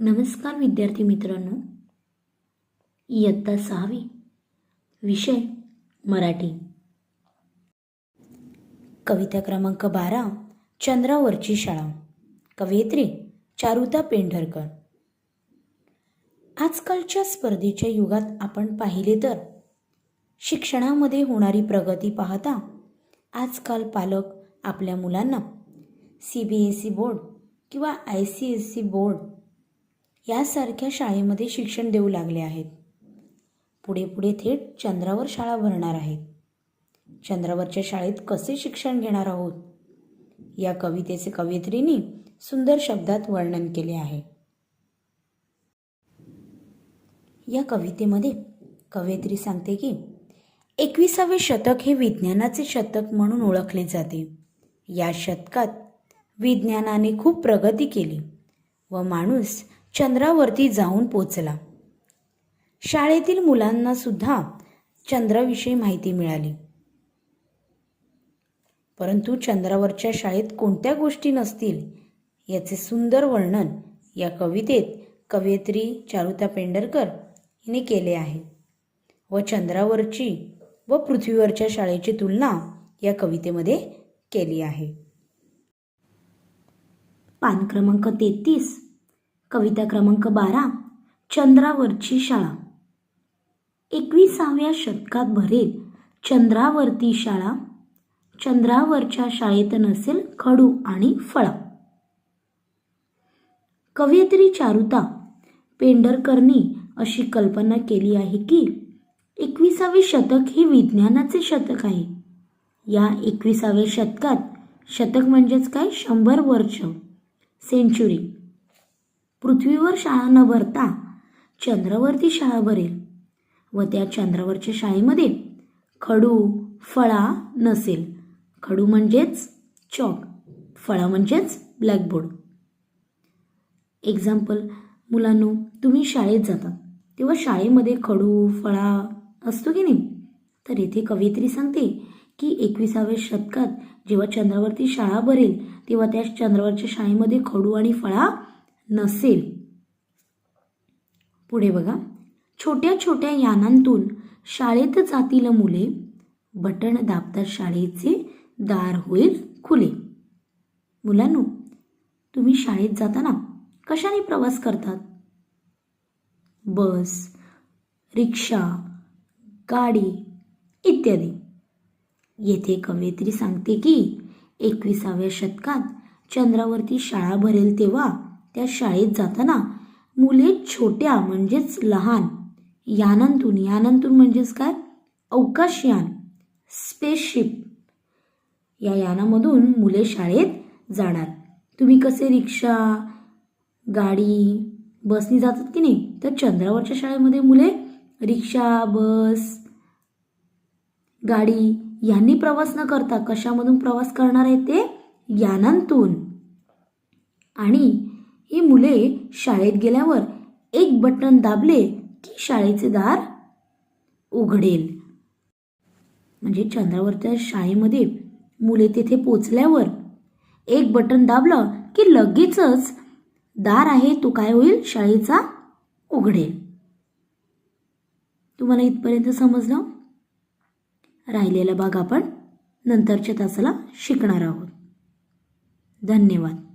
नमस्कार विद्यार्थी मित्रांनो. इयत्ता सहावी. विषय मराठी. कविता क्रमांक बारा चंद्रावरची शाळा. कवयित्री चारुता पेंढरकर. आजकालच्या स्पर्धेच्या युगात आपण पाहिले तर शिक्षणामध्ये होणारी प्रगती पाहता आजकाल पालक आपल्या मुलांना C B S E board किंवा I C S C board यासारख्या शाळेमध्ये शिक्षण देऊ लागले आहेत. पुढे पुढे थेट चंद्रावर शाळा भरणार आहेत. चंद्रावरच्या शाळेत कसे शिक्षण घेणार आहोत? या कवितेचे कवयित्रींनी सुंदर शब्दात वर्णन केले आहे. या कवितेमध्ये कवयित्री सांगते की एकविसावे शतक हे विज्ञानाचे शतक म्हणून ओळखले जाते. या शतकात विज्ञानाने खूप प्रगती केली व माणूस चंद्रावरती जाऊन पोचला. शाळेतील मुलांना सुद्धा चंद्राविषयी माहिती मिळाली. परंतु चंद्रावरच्या शाळेत कोणत्या गोष्टी नसतील याचे सुंदर वर्णन या कवितेत कवयित्री चारुता पेंडरकर हिने केले आहे व चंद्रावरची व पृथ्वीवरच्या शाळेची तुलना या कवितेमध्ये केली आहे. पान क्रमांक तेहतीस. कविता क्रमांक बारा चंद्रावरची शाळा. एकविसाव्या शतकात भरेल चंद्रावरती शाळा. चंद्रावरच्या शाळेत नसेल खडू आणि फळा. कवयित्री चारुता पेंढरकरनी अशी कल्पना केली आहे की एकविसावे शतक हे विज्ञानाचे शतक आहे. या एकविसाव्या शतकात शतक म्हणजेच काय? शंभर वर्ष. सेंचुरी. पृथ्वीवर शाळा न भरता चंद्रावरती शाळा भरेल व त्या चंद्रावरच्या शाळेमध्ये खडू फळा नसेल. खडू म्हणजेच चॉक फळा म्हणजेच ब्लॅकबोर्ड. एक्झाम्पल मुलांनो तुम्ही शाळेत जाता. तेव्हा शाळेमध्ये खडू फळा असतो की नाही? तर येथे कवयित्री सांगते की एकविसाव्या शतकात जेव्हा चंद्रावरती शाळा भरेल तेव्हा त्या चंद्रावरच्या शाळेमध्ये खडू आणि फळा नसेल. पुढे बघा. छोट्या छोट्या यानांतून शाळेत जातील मुले बटण दाबतात शाळेचे दार होईल खुले. मुलांनो तुम्ही शाळेत जाताना कशाने प्रवास करतात? बस रिक्षा गाडी इत्यादी. येथे कवयित्री सांगते की एकविसाव्या शतकात चंद्रावरती शाळा भरेल तेव्हा त्या शाळेत जाताना मुले छोट्या म्हणजेच लहान यानांतून यानांतून म्हणजेच काय? अवकाशयान स्पेसशिप या यानामधून मुले शाळेत जाणार. तुम्ही कसे रिक्षा गाडी बसनी जातात की नाही? तर चंद्रावरच्या शाळेमध्ये मुले रिक्षा बस गाडी यांनी प्रवास न करता कशामधून प्रवास करणार आहे ते? यानांतून. आणि ही मुले शाळेत गेल्यावर एक बटन दाबले की शाळेचे दार उघडेल. म्हणजे चंद्रावरच्या शाळेमध्ये मुले तेथे पोचल्यावर एक बटन दाबलं की लगेचच दार आहे तो काय होईल? शाळेचा उघडेल. तुम्हाला इथपर्यंत समजलं? राहिलेला भाग आपण नंतरच्या तासाला शिकणार आहोत. धन्यवाद.